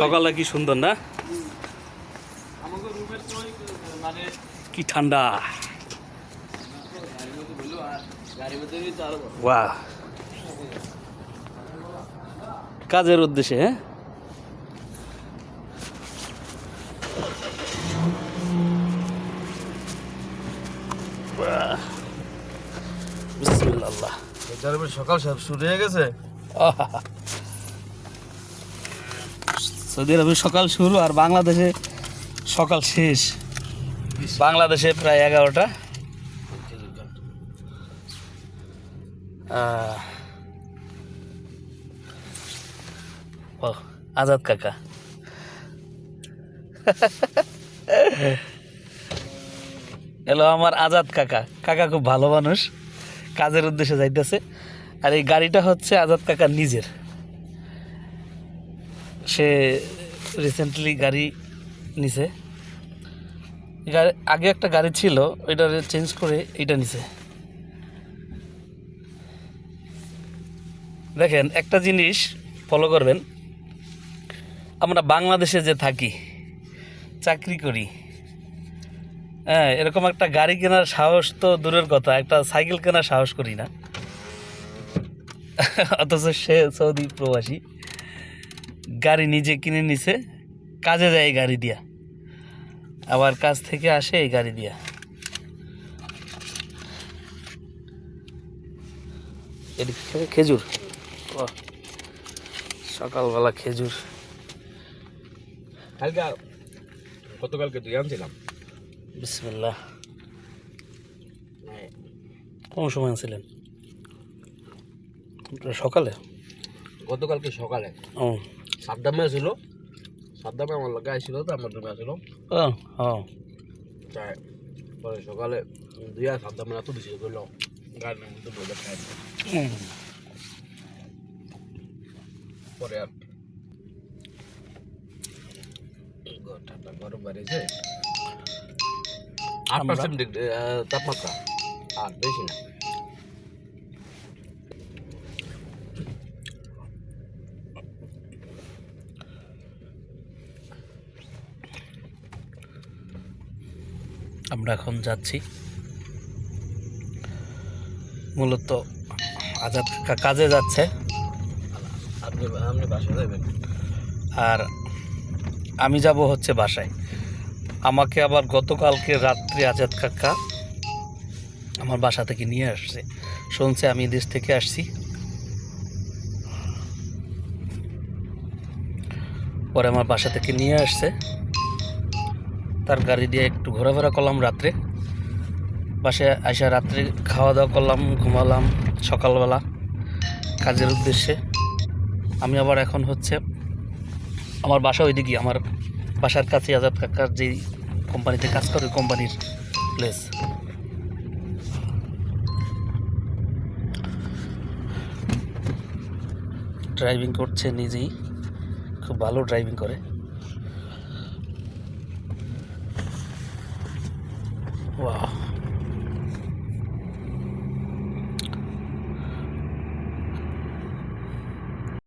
সকালে কি সুন্দর না কি ঠান্ডা ওয়া কাজের উদ্দেশ্যে হ্যাঁ বাহ। বিসমিল্লাহ। সকাল সব শুরু হয়ে গেছে। সৌদি আরবে সকাল শুরু আর বাংলাদেশে সকাল শেষ। বাংলাদেশে প্রায় এগারোটা। আজাদ কাকা। এলো আমার আজাদ কাকা। কাকা খুব ভালো মানুষ। কাজের উদ্দেশ্যে যাইতেছে। আর এই গাড়িটা হচ্ছে আজাদ কাকার নিজের। সে রিসেন্টলি গাড়ি নিছে। আগে একটা গাড়ি ছিল ওইটা চেঞ্জ করে এটা নিছে। দেখেন, একটা জিনিস ফলো করবেন। আমরা বাংলাদেশে যে থাকি, চাকরি করি হ্যাঁ এরকম একটা গাড়ি কেনার সাহস তো দূরের কথা, একটা সাইকেল কেনার সাহস করি না। অথচ সে সৌদি প্রবাসী। নিজে কিনে নিছে কাজে যায় এই গাড়ি দিয়া। আবার কাজ থেকে আসে এই গাড়ি দিয়া। এদিক থেকে খেজুর। সকালবেলা খেজুর। কালকে গতকালকে তুই আনছিলাম। বিসমিল্লাহ। কোন সময় আনছিলেন? সকালে? গতকালকে সকালে। ও। সাদ্দামে ছিল। সাদ্দামে আমার লোকে আসছিল তো আমার রুমে ও তাই পরে সকালে দুই আর সাদ্দামে এত বেশি করল গাড়ির মধ্যে বলে খাই। পরে আর ঠান্ডা গরম বেড়েছে আট পার্সেন্ট তাপমাত্রা আর বেশি না। আমরা এখন যাচ্ছি। মূলত আজাদ কাজে যাচ্ছে। আপনি আপনি বাসায় যাবেন? আর আমি যাব হচ্ছে বাসায়। আমাকে আবার গতকালকে রাত্রে আজাদ কাকা আমার বাসা থেকে নিয়ে আসছে। শুনছে আমি দেশ থেকে আসছি। পরে আমার বাসা থেকে নিয়ে আসছে। তার গাড়ি দিয়ে একটু ঘোরাফেরা করলাম রাত্রে। বাসে আসা রাত্রে খাওয়া দাওয়া করলাম, ঘুমালাম সকালবেলা। কাজের উদ্দেশ্যে। আমি আবার এখন হচ্ছে আমার বাসা ওইদিকে, আমার বাসার কাছে আজাদ কাকার যে কোম্পানিতে কাজ করে কোম্পানির প্লেস ড্রাইভিং করছে নিজেই, খুব ভালো ড্রাইভিং করে। 哇。